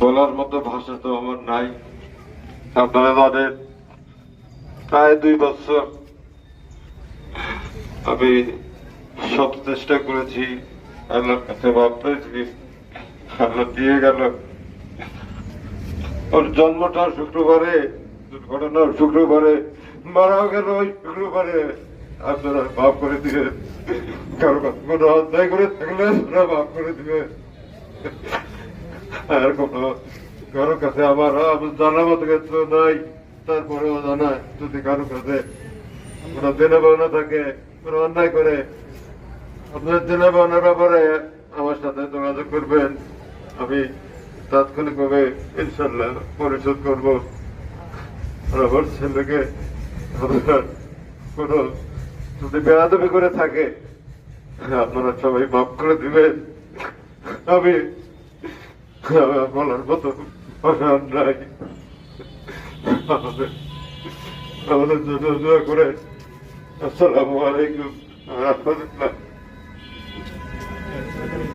বলার মতো ভাষা তো আমার নাই। আপনারা জানেন, প্রায় দুই বছর আমি সব চেষ্টা করেছি, আল্লাহর কাছে পেয়েছি, আল্লাহ দিয়ে গেল। ওর জন্মটা শুক্রবারে, দুর্ঘটনা শুক্রবারে, মারাও গেল ওই শুক্রবারে। আপনারা মাফ করে দিবে কারও কোনো অন্যায় করে থাকলে আপনারা মাফ করে দিবে আর কোনো কারও কাছে আমার জানা মতো কিছু নাই, তারপরেও জানা যদি কারও কাছে কোনো দেনা পাওনা থাকে, কোনো অন্যায় করে, আপনার দেনা পাওনার ব্যাপারে আমার সাথে যোগাযোগ করবেন। আমি তাৎক্ষণিকভাবে ইনশাল্লাহ পরিশোধ করব। আর আমার ছেলেকে আপনার কোনো যদি বেয়াদবি করে থাকে আপনারা সবাই মাফ করে দিবেন। আমি বলার মতো আমাদের জন্য করে আসসালামু আলাইকুম রহমতুল্লাহ